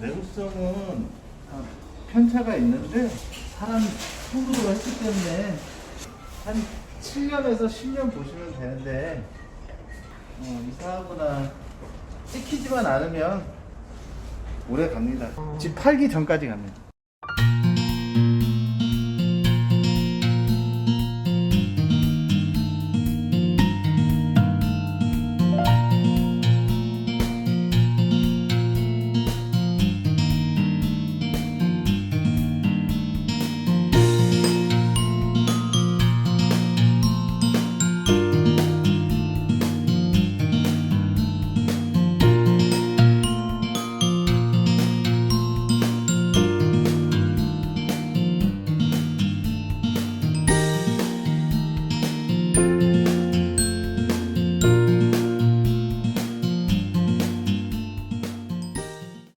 내구성은 아, 편차가 있는데 사람 소득으로 했기 때문에 한 7년에서 10년 보시면 되는데 어, 이사하거나 찍히지만 않으면 오래 갑니다. 집 팔기 전까지 갑니다.